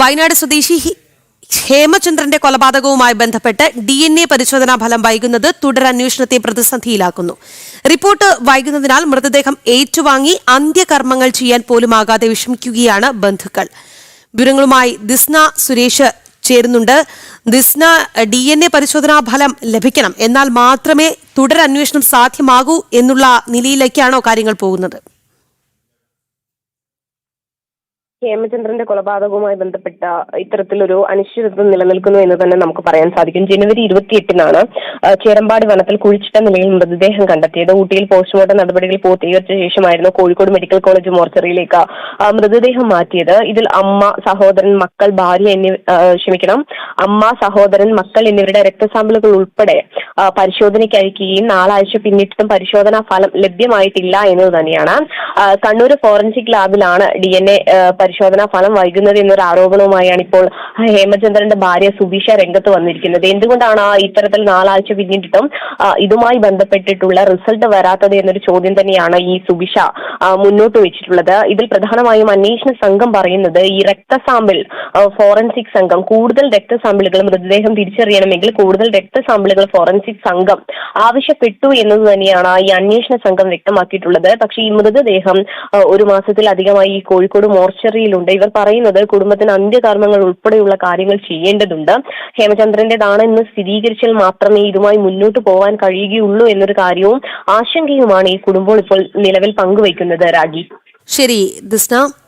വയനാട് സ്വദേശി ഹേമചന്ദ്രന്റെ കൊലപാതകവുമായി ബന്ധപ്പെട്ട് ഡി എൻ എ പരിശോധനാ ഫലം വൈകുന്നത് തുടരന്വേഷണത്തെ പ്രതിസന്ധിയിലാക്കുന്നു. റിപ്പോർട്ട് വൈകുന്നതിനാൽ മൃതദേഹം ഏറ്റുവാങ്ങി അന്ത്യകർമ്മങ്ങൾ ചെയ്യാൻ പോലുമാകാതെ വിഷമിക്കുകയാണ് ബന്ധുക്കൾ. വിവരങ്ങളുമായി ദിസ്ന സുരേഷ് ചേരുന്നുണ്ട്. ദിസ്ന ഡി എൻ എ പരിശോധനാ ഫലം ലഭിക്കണം എന്നാൽ മാത്രമേ തുടരന്വേഷണം സാധ്യമാകൂ എന്നുള്ള നിലയിലേക്കാണോ കാര്യങ്ങൾ പോകുന്നത്? ഹേമചന്ദ്രന്റെ കൊലപാതകവുമായി ബന്ധപ്പെട്ട ഇത്തരത്തിലൊരു അനിശ്ചിതത്വം നിലനിൽക്കുന്നു എന്ന് തന്നെ നമുക്ക് പറയാൻ സാധിക്കും. ജനുവരി ഇരുപത്തിയെട്ടിനാണ് ചേരമ്പാടി വനത്തിൽ കുഴിച്ചിട്ട നിലയിൽ മൃതദേഹം കണ്ടെത്തിയത്. ഊട്ടിയിൽ പോസ്റ്റ്മോർട്ടം നടപടികൾ പൂർത്തീകരിച്ച ശേഷമായിരുന്നു കോഴിക്കോട് മെഡിക്കൽ കോളേജ് മോർച്ചറിയിലേക്ക് മൃതദേഹം മാറ്റിയത്. ഇതിൽ അമ്മ സഹോദരൻ മക്കൾ ഭാര്യ എന്നിവ ക്ഷമിക്കണം അമ്മ സഹോദരൻ മക്കൾ എന്നിവരുടെ രക്തസാമ്പിളുകൾ ഉൾപ്പെടെ പരിശോധനയ്ക്ക് അയക്കുകയും നാലാഴ്ച പിന്നിട്ടിട്ടും പരിശോധനാ ഫലം ലഭ്യമായിട്ടില്ല എന്നത് തന്നെയാണ്. കണ്ണൂർ ഫോറൻസിക് ലാബിലാണ് ഡി എൻ എ പരിശോധനാ ഫലം വൈകുന്നത് എന്നൊരു ആരോപണവുമായാണ് ഇപ്പോൾ ഹേമചന്ദ്രന്റെ ഭാര്യ സുബീഷ രംഗത്ത് വന്നിരിക്കുന്നത്. എന്തുകൊണ്ടാണ് ഇത്തരത്തിൽ നാലാഴ്ച പിന്നിട്ടിട്ടും ഇതുമായി ബന്ധപ്പെട്ടിട്ടുള്ള റിസൾട്ട് വരാത്തത് എന്നൊരു ചോദ്യം തന്നെയാണ് ഈ സുബിഷ മുന്നോട്ട് വെച്ചിട്ടുള്ളത്. ഇതിൽ പ്രധാനമായും അന്വേഷണ സംഘം പറയുന്നത് ഈ രക്തസാമ്പിൾ ഫോറൻസിക് സംഘം കൂടുതൽ രക്തസാമ്പിളുകൾ മൃതദേഹം തിരിച്ചറിയണമെങ്കിൽ കൂടുതൽ രക്തസാമ്പിളുകൾ ഫോറൻസിക് സംഘം ആവശ്യപ്പെട്ടു എന്നത് തന്നെയാണ് ഈ അന്വേഷണ സംഘം വ്യക്തമാക്കിയിട്ടുള്ളത്. പക്ഷേ ഈ മൃതദേഹം ആ, ഒരു മാസത്തിലധികമായി ഈ കോഴിക്കോട് മോർച്ചറിയിലുണ്ട്. ഇവർ പറയുന്നത് കുടുംബത്തിന് അന്ത്യകർമ്മങ്ങൾ ഉൾപ്പെടെയുള്ള കാര്യങ്ങൾ ചെയ്യേണ്ടതുണ്ട്. ഹേമചന്ദ്രന്റേതാണ് എന്ന് സ്ഥിരീകരിച്ചാൽ മാത്രമേ ഇതുമായി മുന്നോട്ട് പോകാൻ കഴിയുകയുള്ളൂ എന്നൊരു കാര്യവും ആശങ്കയുമാണ് ഈ കുടുംബം ഇപ്പോൾ നിലവിൽ പങ്കുവയ്ക്കുന്നത് രാഗി. ശരി ദിസ്ന.